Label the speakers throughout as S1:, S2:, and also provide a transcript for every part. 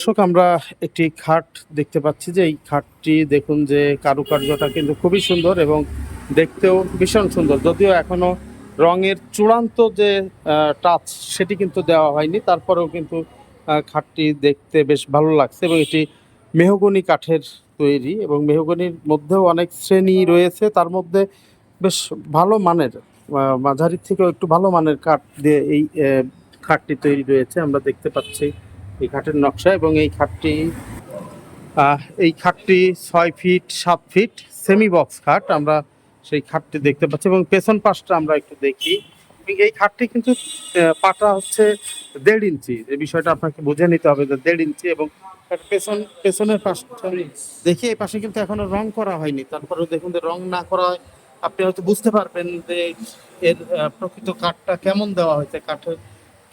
S1: দর্শক আমরা একটি খাট দেখতে পাচ্ছি যে এই খাটটি দেখুন যে কারুকার্যটা কিন্তু খুবই সুন্দর এবং দেখতেও ভীষণ সুন্দর। যদিও এখনও রঙের চূড়ান্ত যে টাচ সেটি কিন্তু দেওয়া হয়নি তারপরেও কিন্তু খাটটি দেখতে বেশ ভালো লাগছে এবং এটি মেহগনি কাঠের তৈরি এবং মেহগনির মধ্যেও অনেক শ্রেণি রয়েছে তার মধ্যে বেশ ভালো মানের আহ, মাঝারি থেকেও একটু ভালো মানের কাঠ দিয়ে এই খাটটি তৈরি রয়েছে আমরা দেখতে পাচ্ছি। এই খাটের নকশা এবং এই খাটটি এই খাটটি ছয় ফিট, সাত ফিট সেমি বক্স খাট আমরা সেই খাটটি দেখতে পাচ্ছি এবং পেছন পাশটা আমরা একটু দেখি। এই খাটটি কিন্তু পাটা হচ্ছে দেড় ইঞ্চি। এই বিষয়টা আপনাকে বুঝে নিতে হবে যে দেড় ইঞ্চি এবং পেছন, পেছনের পাশটা দেখি এই পাশে কিন্তু এখনও রং করা হয়নি। তারপরে দেখুন যে রং না করা হয় আপনি হয়তো বুঝতে পারবেন যে এর প্রকৃত কাঠটা কেমন দেওয়া হয়েছে। কাঠের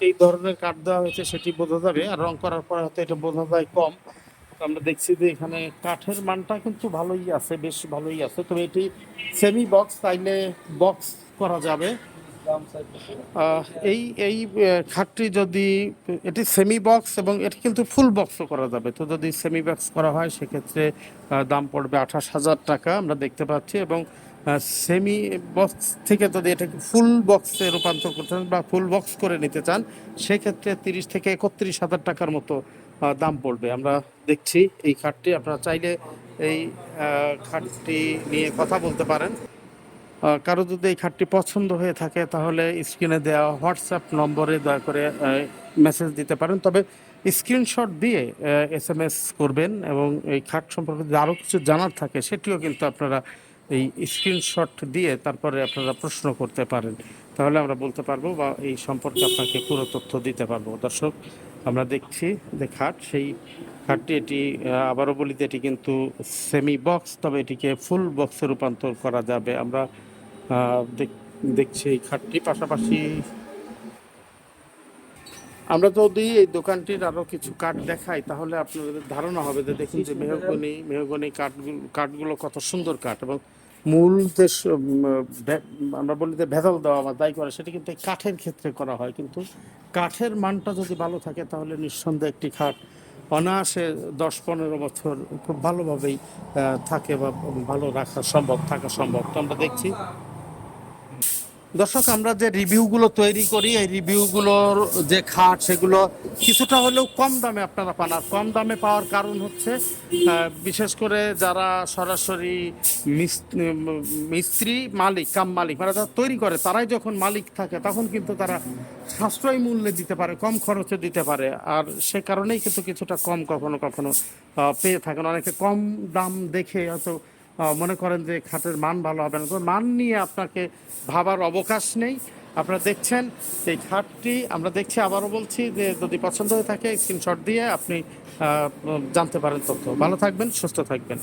S1: এই ধরনের কাঠ দেওয়া হয়েছে, সেটি বোঝা যাবে। আর রং করার পর হয়তো এটা বোঝা যায় কম। আমরা দেখছি যে এখানে কাঠের মানটা কিন্তু ভালোই আছে, বেশ ভালোই আছে। তবে এটি সেমি বক্স চাইলে বক্স করা যাবে। এই এই খাটটি যদি, এটি সেমি বক্স এবং এটি কিন্তু ফুল বক্সও করা যাবে। তো যদি সেমি বক্স করা হয়, সেক্ষেত্রে দাম পড়বে আঠাশ হাজার টাকা, আমরা দেখতে পাচ্ছি। এবং সেমি বক্স থেকে যদি এটাকে ফুল বক্সে রূপান্তর করতে চান বা ফুল বক্স করে নিতে চান, সেক্ষেত্রে তিরিশ থেকে একত্রিশ হাজার টাকার মতো দাম পড়বে। আমরা দেখছি এই খাটটি, আপনারা চাইলে এই খাটটি নিয়ে কথা বলতে পারেন। কারও যদি এই খাটটি পছন্দ হয়ে থাকে, তাহলে স্ক্রিনে দেওয়া হোয়াটসঅ্যাপ নম্বরে দয়া করে মেসেজ দিতে পারেন। তবে স্ক্রিনশট দিয়ে এস এম এস করবেন এবং এই খাট সম্পর্কে যদি আরও কিছু জানার থাকে, সেটিও কিন্তু আপনারা এই স্ক্রিনশট দিয়ে তারপরে আপনারা প্রশ্ন করতে পারেন। তাহলে আমরা বলতে পারব বা এই সম্পর্কে আপনাকে পুরো তথ্য দিতে পারব। দর্শক, আমরা দেখছি যে খাট, সেই খাটটি এটি আবারও বলি যে এটি কিন্তু সেমি বক্স তবে এটিকে ফুল বক্সে রূপান্তর করা যাবে। আমরা দেখ- দেখছি এই খাটটি পাশাপাশি। আমরা যদি এই দোকানটির আরও কিছু কাঠ দেখাই, তাহলে আপনাদের ধারণা হবে যে দেখুন যে মেহগনি মেহগনি কাঠগুলো কাঠগুলো কত সুন্দর কাঠ এবং মূল যে আমরা বলি যে ভেজাল দেওয়া বা দায়ী করা, সেটা কিন্তু কাঠের ক্ষেত্রে করা হয়। কিন্তু কাঠের মানটা যদি ভালো থাকে, তাহলে নিঃসন্দেহে একটি খাট অনায়াসে দশ পনেরো বছর খুব ভালোভাবেই থাকে বা ভালো রাখা সম্ভব, থাকা সম্ভব। তো আমরা দেখছি দর্শক, আমরা যে রিভিউগুলো তৈরি করি, এই রিভিউগুলোর যে খাট, সেগুলো কিছুটা হলেও কম দামে আপনারা পান। আর কম দামে পাওয়ার কারণ হচ্ছে বিশেষ করে যারা সরাসরি মিস- মিস্ত্রি মালিক, কাম মালিক মানে যারা তৈরি করে, তারাই যখন মালিক থাকে, তখন কিন্তু তারা সাশ্রয় মূল্যে দিতে পারে, কম খরচে দিতে পারে। আর সে কারণেই কিন্তু কিছুটা কম কখনো কখনো পেয়ে থাকেন। অনেকে কম দাম দেখে হয়তো মনে করেন যে খাটের মান ভালো হবে না। মান নিয়ে আপনাকে ভাবার অবকাশ নেই। আপনারা দেখছেন এই খাটটি, আমরা দেখছি, আবারও বলছি যে যদি পছন্দ হয়ে থাকে স্ক্রিনশট দিয়ে আপনি জানতে পারেন তথ্য। ভালো থাকবেন, সুস্থ থাকবেন।